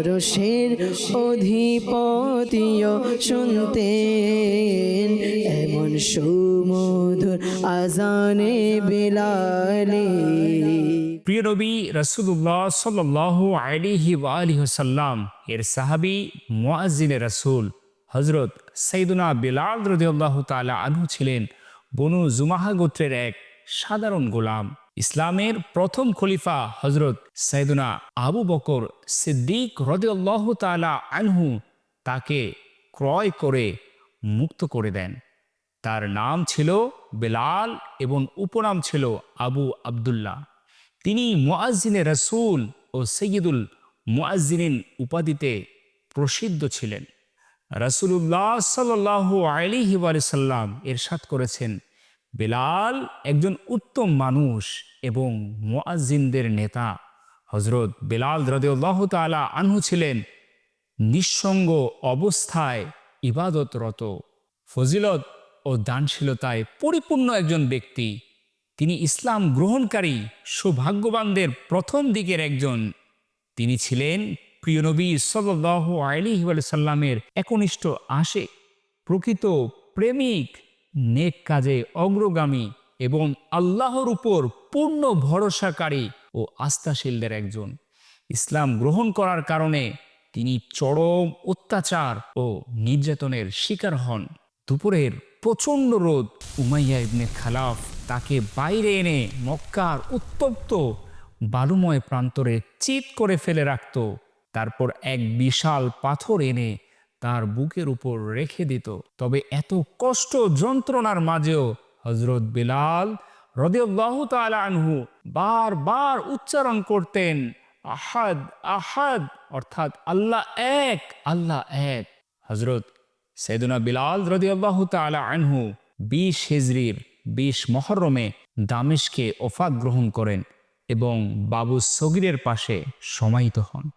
অরশের অধিপতিও শুনতেন। এমন সুমধুর আজানে বেলালে। প্রিয় নবী রসুল্লাহ সাল্লাহ আলিহি আলিহসাল্লাম এর সাহাবি মুআজিনে রসুল হজরত সৈদুনা বিলাল রদিয়াল্লাহ তালা আনহু ছিলেন বনু জুমাহা গোত্রের এক সাধারণ গোলাম। ইসলামের প্রথম খলিফা হজরত সাইদুনা আবু বকর সিদ্দিক রদিয়াল্লাহ তালা আনহু তাকে ক্রয় করে মুক্ত করে দেন। তার নাম ছিল বেলাল এবং উপনাম ছিল আবু আবদুল্লাহ। তিনি মুআজ্জিনে রসুল ও সৈয়দুল মুআজ্জিনিন উপাধিতে প্রসিদ্ধ ছিলেন। রসুল্লাহ সাল্লাহ আলিহি সাল্লাম এরশাদ করেছেন বেলাল একজন উত্তম মানুষ এবং মুআজ্জিনদের নেতা। হজরত বেলাল রদেউল্লাহ তালা আনহু ছিলেন নিঃসঙ্গ অবস্থায় ইবাদতরত। ফজিলত ও দানশীলতায় পরিপূর্ণ একজন ব্যক্তি। তিনি ইসলাম গ্রহণকারী, সৌভাগ্যবানদের প্রথম দিকের একজন। তিনি ছিলেন প্রিয় নবী সাল্লাহ আলী সাল্লামের একনিষ্ঠ আশে প্রকৃত প্রেমিক নেক কাজে অগ্রগামী এবং আল্লাহর উপর পূর্ণ ভরসাকারী ও আস্থাশীলদের একজন। ইসলাম গ্রহণ করার কারণে তিনি চরম অত্যাচার ও নির্যাতনের শিকার হন। দুপুরের প্রচণ্ড রোদ উমাইয়া ইবনে খালাফ তাকে বাইরে এনে মক্কার উত্তপ্ত বালুময় প্রান্তরে চিত করে ফেলে রাখত। তারপর এক বিশাল পাথর এনে তার বুকের উপর রেখে দিত। তবে এত কষ্ট যন্ত্রণার মাঝেও হজরত বিলাল রদিয়াল্লাহ তাআলা আনহু বারবার উচ্চারণ করতেন, আহাদ আহাদ, অর্থাৎ আল্লাহ এক আল্লাহ এক। হজরত সৈদুনা বিলাল রদিয়াল্লাহ তাআলা আনহু বিশ হিজরির বিশ মহরমে দামেশকে ওফাত গ্রহণ করেন এবং বাবু সগিরের পাশে সমাহিত হন।